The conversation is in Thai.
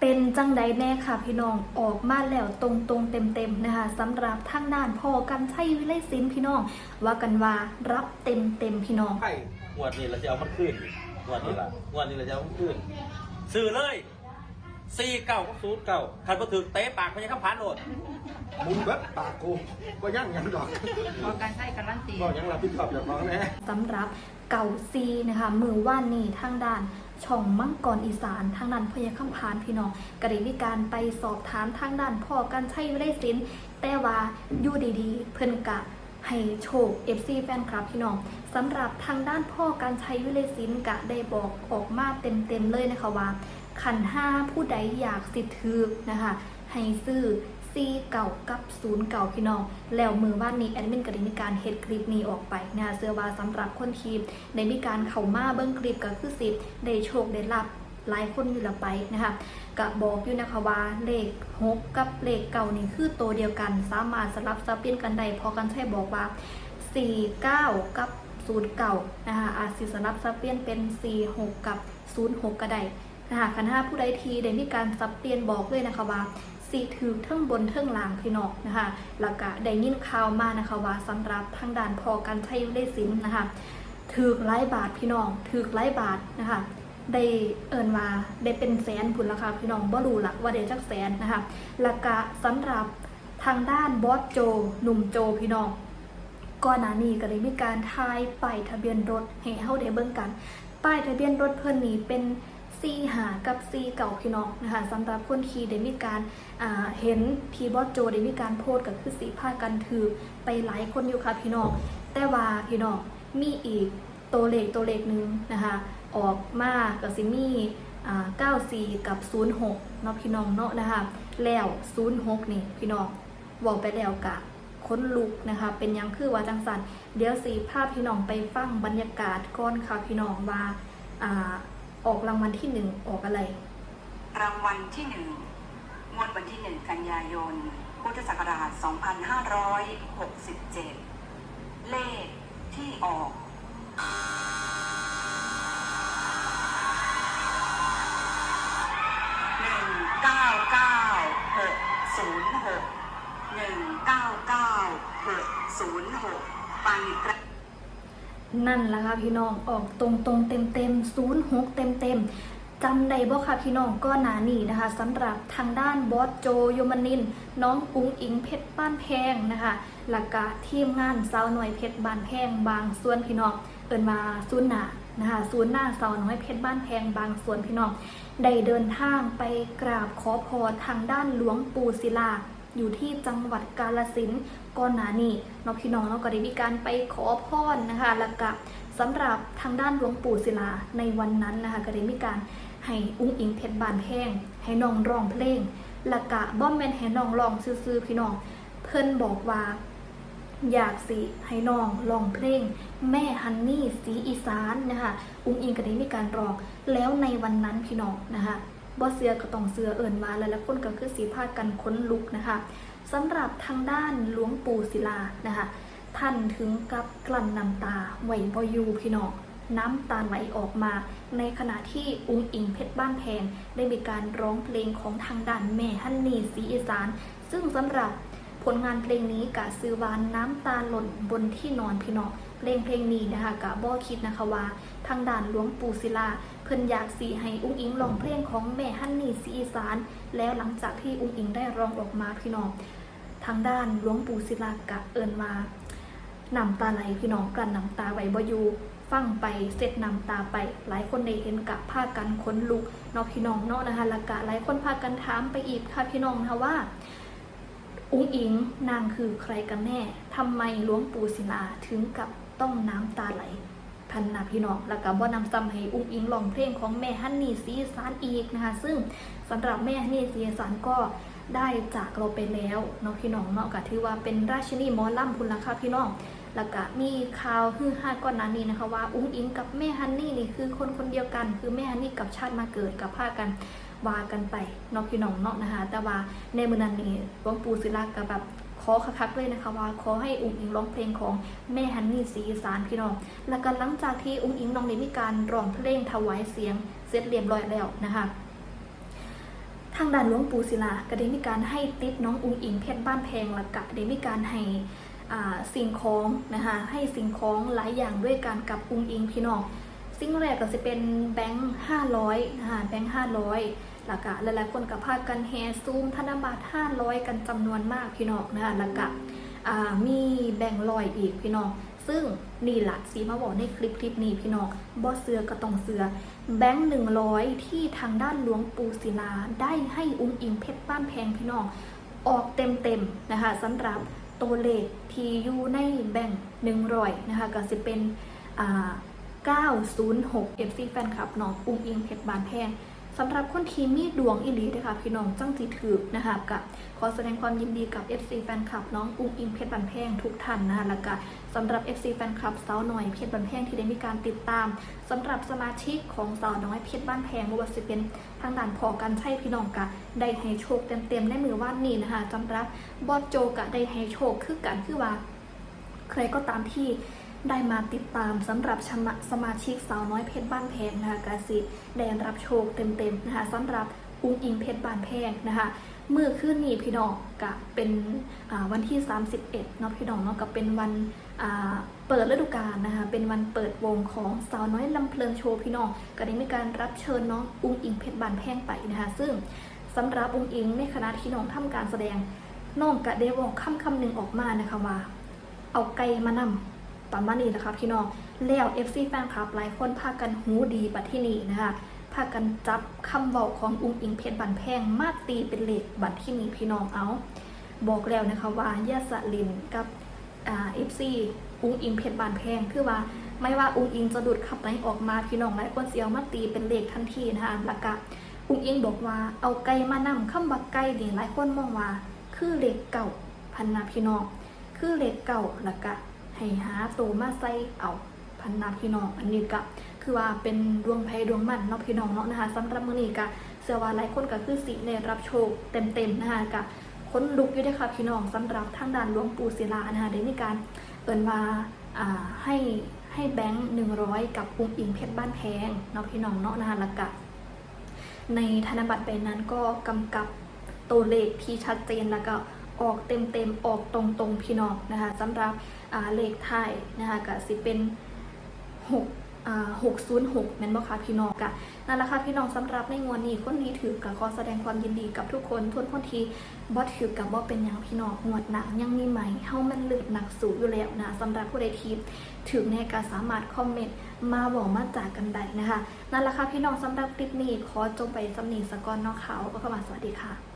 เป็นจังใดแน่ค่ะพี่น้องออกมาแล้วตรงตรงๆเต็มเต็มๆนะคะสำหรับทางด้านพ่อกันชัยวิไลศิลป์พี่น้อง ว่ากันว่ารับเต็มเต็มๆพี่น้องไข่งวดนี้เราจะเอามันขึ้นงวดนี้ล่ะงวดนี้เราจะเอามันขึ้นซื้อเลยสี่เก้าศูนย์เก้าคันพอถือเตะปากมันยังข้ามผ่านโหลดมุนเบิดปากกูก็ยั่งยังดอกพอการใช้การันตีบอกยังรับผิดชอบจากน้องแน่สำหรับเก่าซีนะคะมือว่านนี่ทางด้าน ช่องมังกรอีสานทางด้านพยาคำพานพี่น้องก็ได้มีการไปสอบถามทางด้านพ่อกันชัยวิไลศิลป์แต่ว่าอยู่ดีๆ เพิ่นกะให้โชค FC แฟนคลับพี่น้องสำหรับทางด้านพ่อการใชัยวิไลศิลป์กะได้บอกออกมาเต็มๆเลยนะคะว่าขันห้าผู้ใดอยากสิถือนะคะให้ซื้อ ซีเก่ากับศูนย์เก่าพี่น้อง แล้วมือบ้านนี้แอดมินก็ได้มีการเฮ็ดคลิปนี้ออกไปนะคะเสื้อวาสำหรับคนทีมได้มีการเข้ามาเบิ้งคลิปก็คือสิบได้โชคได้รับหลายคนอยู่ละไปนะคะก็บอกอยู่นะคะว่าเลข6กับเลขเก่านี่คือตัวเดียวกัน สามารถสลับซับเปลี่ยนกันได้พอกันใช่บอกว่า49กับ0เก่านะคะอาจสิสลับซับเปลี่ยนเป็น46กับ06ก็ได้นะคะคันห้าผู้ใดทีได้มีการสับเปลี่ยนบอกเลยนะคะว่า สีถือเทิงบนเทิงล่างพี่น้องนะคะแล้วก็ได้ยินข่าวมานะคะว่าสำหรับทางด้านพอกันชัยวิเลศิลป์นะคะถือไล่บาทพี่น้องถือไล่บาทนะคะได้เอินมาได้เป็นแสนผุนราคาพี่น้องบ่รู้ละว่าได้จักแสนนะคะแล้วก็สำหรับทางด้านบอสโจหนุ่มโจพี่น้องก่อนหน้านี้ก็ได้มีการทายป้ายทะเบียนรถให้เฮาได้เบิ่งกัน ป้ายทะเบียนรถเพิ่นนี่เป็น ซีหากับซีเก่าพี่น้องนะคะสำหรับคนขี่ได้มีการาเห็นทีบอสโจได้มีการโพสต์ก็คือสีผ้ากันถือไปหลายคนอยู่ค่ะพี่น้องแต่ว่าพี่น้องมีอีกตัวเลขตัวเลขหนึ่งนะคะออกมาก็สิมีอ่า94 กับ 06เนาะพี่น้องเนาะนะคะแล้ว 06 นี่พี่น้องบอกไปแล้วกะค้นลุกนะคะ เป็นยังคือว่าจังสันเดี๋ยวสีภาพพี่น้องไปฟังบรรยากาศก่อนค่ะพี่น้องว่าอ่า ออกรางวัลที่หนึ่งออกอะไร รางวัลที่หนึ่งงวดวันที่หนึ่งกันยายน พุทธศักราช 2567 เลขที่ออกหนึ่งเก้าเก้าหกศูนย์หกหนึ่งเก้าเก้าหกศูนย์หกไปกระ นั่นแหละค่ะพี่น้องออกตรงตรงเต็มเต็มศูนย์หกเต็มเต็มจำได้บ่ค่ะพี่น้องก็หนานี่นะคะสำหรับทางด้านบอสโจโยมนิน น้องอุ้งอิงเพชรบ้านแพงนะคะหลักกะทีมงานสาวหน่อยเพชรบ้านแพงบางส่วนพี่น้องเอินมาศูนย์หนานะคะศูนย์หน้าสาวน้อยเพชรบ้านแพงบางส่วนพี่น้องได้เดินทางไปกราบขอพรทางด้านหลวงปู่ศิลา อยู่ที่จังหวัดกาลสินก่อนหน้านี้เนาะพี่น้องเนาก็ได้มีการไปขอพรนะคะแล้วก็สำหรับทางด้านหลวงปู่ศิลาในวันนั้นนะคะก็ได้มีการให้อุ้งอิงเพชรบานแพงให้น้องร้องเพลงแล้วก็บ่แมนให้น้องร้องซื่อๆพี่น้อง เพิ่นบอกว่า อยากสิให้น้องร้องเพลง แม่ฮันนี่สีอีสานนะคะอุ้งอิงก็ได้มีการร้องแล้วในวันนั้นพี่น้องนะคะ บ่เสือก็ต้องเสือเอิ่นมาแล้วแล้วคนก็คือสีพากันค้นลุกนะคะสำหรับทางด้านหลวงปู่ศิลานะคะ ท่านถึงกับกลั้นน้ำตาไหวบอยู่พี่น้องน้ำตาไหลออกมา ในขณะที่อุ้งอิงเพชรบ้านแพงได้มีการร้องเพลงของทางด้านแม่ฮันนีสีอีสาน ซึ่งสำหรับผลงานเพลงนี้กะซื้อวานน้ำตาหล่นบนที่นอนพี่น้องเพลงเพลงนี้นะคะกะบ่คิดนะคะว่า ทางด้านหลวงปู่ศิลา เพิ่นอยากสีให้อุ้งอิงร้องเพลงของแม่ฮันนี่สีอีสาน แล้วหลังจากที่อุ้งอิงได้ร้องออกมาพี่น้อง ทางด้านหลวงปู่ศิลากะเอินมาน้ำตาไหลพี่น้องกันน้ำตาไหวบ่อยู่ฟังไปเสร็จนำตาไป หลายคนได้เห็นกะพากันขนลุกเนาะพี่น้องเนาะนะคะล้วกะหลายคนพากันถามไปอีกค่ะพี่น้องนะคะว่า อุ้งอิงนางคือใครกันแน่ทำไมหลวงปู่ศิลาถึงกับต้องน้ำตาไหล พันนาพี่น้อง แล้วก็บ่นำซ้ำให้อุ้งอิงร้องเพลงของแม่ฮันนี่สีสานอีกนะคะ ซึ่งสำหรับแม่ฮันนี่สีสานก็ได้จากเราไปแล้วเนาะพี่น้องเนาะก็ถือว่าเป็นราชินีมอลล่ำพุนละค่ะพี่น้อง แล้วก็มีข่าวฮือฮาก่อนหน้านี้นะคะว่าอุ้งอิงกับแม่ฮันนี่นี่คือคนคนเดียวกัน คือแม่ฮันนี่กับชาติมาเกิดกับพากันว่ากันไปเนาะพี่น้องเนาะนะคะ แต่ว่าในมือนั้นนี่หลวงปู่ศิลาก็แบบ อคักๆเลยนะคะว่าขอให้อุ้งอิงร้องเพลงของแม่ฮันนี่สีสานพี่น้อง แล้วก็หลังจากที่อุ้งอิงน้องได้มีการร้องเพลงถวายเสียงเสร็จเรียบร้อยแล้วนะคะทางด้านหลวงปู่ศิลาก็ได้มีการให้ติปน้องอุงอิงเพชรบ้านแพงและกะได้มีการให้สิ่งของนะคะให้สิ่งของหลายอย่างด้วยกันกับอุงอิงพี่น้องสิ่งแรกก็จะเป็นแบงค์ห้าร้อยนะคะแบงค์ห้าร้อย แล้วก็หลายๆคนกับพากันแฮซูมธนบัตรห้าร้อยกันจำนวนมากพี่น้องนะคะแล้วก็มีแบ่งลอยอีกพี่น้องซึ่งนี่แหละสีมาบอกในคลิปคลิปนี้พี่น้องบอเสือก็ต้องเสือ แบงค์หนึ่งร้อยที่ทางด้านหลวงปู่ศิลา ได้ให้อุ้งอิงเพชรบ้านแพงพี่น้องออกเต็มๆนะคะสำหรับตัวเลขที่อยู่ในแบงค์หนึ่งร้อยนะคะก็จะเป็นอ่า906 FC แฟนคลับน้องอุ้งอิงเพชรบ้านแพง สำหรับคนที่มีดวงอิลีนะคะพี่น้องจังสีถือนะคะกับขอแสดงความยินดีกับ FC แฟนคลับน้องอุ้งอิงเพชรบานแพงทุกท่านนะคะแล้วก็สำหรับ FC แฟนคลับสาวน้อยเพชรบานแพงที่ได้มีการติดตามสำหรับสมาชิกของสาวน้อยเพชรบ้านแพงมว่าจะเป็นทางด่านพอกันใช่พี่น้องกะได้ให้โชคเต็มๆในมือว่านนี้นะคะสำหรับบอสโจกะได้ให้โชคคือกันคือว่า ใครก็ตามที่ ได้มาติดตามสำหรับชมสมาชิกสาวน้อยเพชรบ้านแพงนะคะกาสิได้รับโชคเต็มๆนะคะสำหรับอุ้งอิงเพชรบ้านแพงนะคะเมื่อคืนนี้พี่น้องกะเป็นวันที่ 31เนาะพี่น้องเนาะก็เป็นวันเปิดฤดูกาลนะคะเป็นวันเปิดวงของสาวน้อยลำเพลินโชว์พี่น้องก็ได้มีการรับเชิญน้องอุ้งอิงเพชรบ้านแพงไปนะคะซึ่งสำหรับอุ้งอิงในคณะที่น้องทำการแสดงน้องกะได้บอกคำคำหนึ่งออกมานะคะว่า เอาไก่มานำ ประมาณนี้นะคะพี่น้องแล้ว FC แฟนคลับหลายคนพากันหูดีบัที่นี่นะคะพากันจับคำเว้าของอุ้งอิงเพชรบันแพงมาตีเป็นเหลขบัดที่นี้พี่น้องเอา บอกแล้วนะคะว่ายาสลินกับเอ่า FC อุ้งอิงเพชรบานแพงคือว่าไม่ว่าอุ้งอิงจะดูดขับไหนออกมาพี่น้องหลายคนเสียวมาตีเป็นเลขทันทีนะคะแล้วก็อุ้งอิงบอกว่าเอาไก่มานำคำว่าไก่นี่หลายคนมองว่า คือเลขเก่าพันนาพี่น้องคือเลขเก่าแล้วก็ ให้หาตัวมาใส่เอาพันนาพี่น้องอันนี้ก็คือว่าเป็นดวงไพดวงมันเนาะพี่น้องเนาะนะคะสำหรับมื้อนี้ก็เชื่อว่าหลายคนก็คือสิได้รับโชคเต็มๆนะคะก็คนลุกอยู่ด้อค่ะพี่น้องสำหรับทางด้านหลวงปู่ศิลานะคะได้มีการเอิ้นว่าให้ให้แบงค์100กับอุ้งอิงเพชรบ้านแพงเนาะพี่น้องเนาะนะคะแล้วก็ในธนบัตรใบนั้นก็กำกับตัวเลขที่ชัดเจนแล้วก็ ออกเต็มเต็มๆออกตรงตรงๆพี่น้องนะคะสำหรับเลขไทยนะคะก็สิเป็นหกหกศูนย์หกแม่นบ่คะพี่น้องกะนั่นแหละค่ะพี่น้องสำหรับในงวดนี้คนนี้ถือกับขอแสดงความยินดีกับทุกคนทุกคนที่บ่ถือกับบ่เป็นอย่างพี่น้องงวดหนักยังมีใหม่เฮ้ามันลึกหนักสูงอยู่แล้วนะสำหรับผู้ใดทีถือในการสามารถคอมเมนต์มาบอกมาจากกันได้นะคะนั่นแหละค่ะพี่น้องสำหรับคลิปนี้ขอจบไปสำนีสกอนนอกเขาก็ข้ามาสวัสดีค่ะ